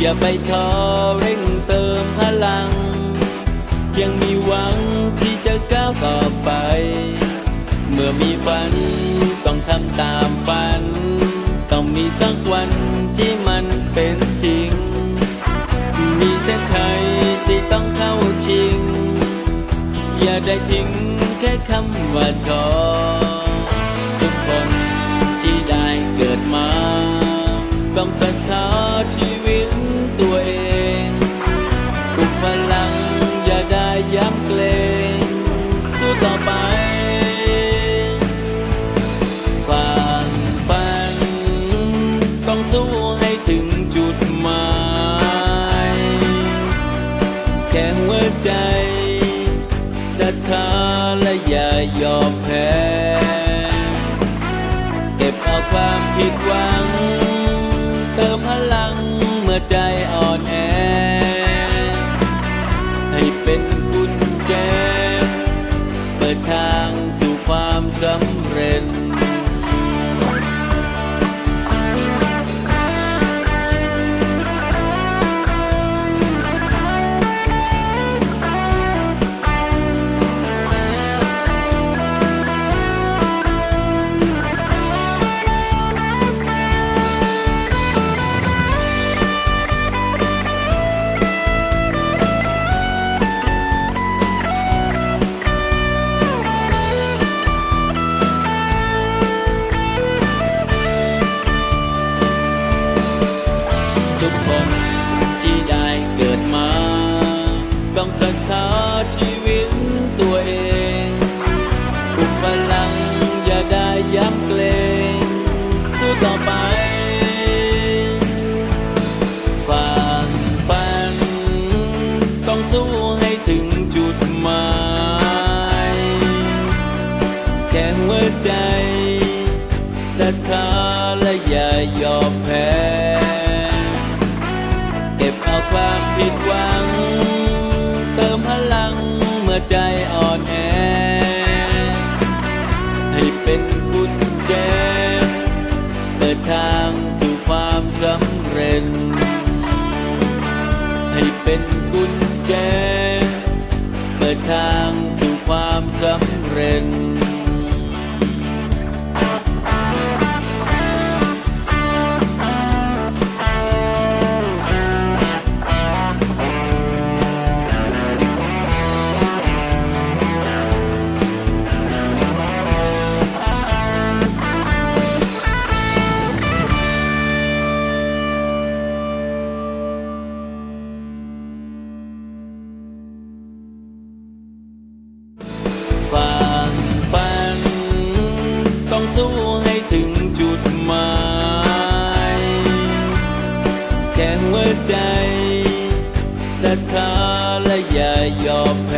อย่าไปท้อเร่งเติมพลัง ยังมีหวังที่จะก้าวต่อไป เมื่อมีฝันต้องทำตามฝัน ต้องมีสักวันที่มันเป็นจริง มีเส้นชัยที่ต้องเข้าชิง อย่าได้ทิ้งแค่คำว่าท้อาชีวิตตัวเองปลุกพลังอย่าได้ย้ำเกรงสู้ต่อไป ความฝันต้องสู้ให้ถึงจุดหมายแค่หัวใจศรัทธาและอย่ายอมแพ้ เก็บเอาความผิด ใจอ่อนแอ ให้เป็นกุญแจ เปิดทางสู่ความสำเร็จ ต่อไป ความฝัน ต้องสู้ให้ถึงจุดหมายแค่หัวใจศรัทธาและอย่ายอมแพ้ เก็บเอาความผิดหวัง เติมพลังเมื่อใจอ่อน ดทางสู่ความสำเร็จ ให้เป็นกุญแจ เปิดทางสู่ความสำเร็จ สู้ให้ถึงจุดหมายแค่หัวใจศรัทธาและอย่ายอมแพ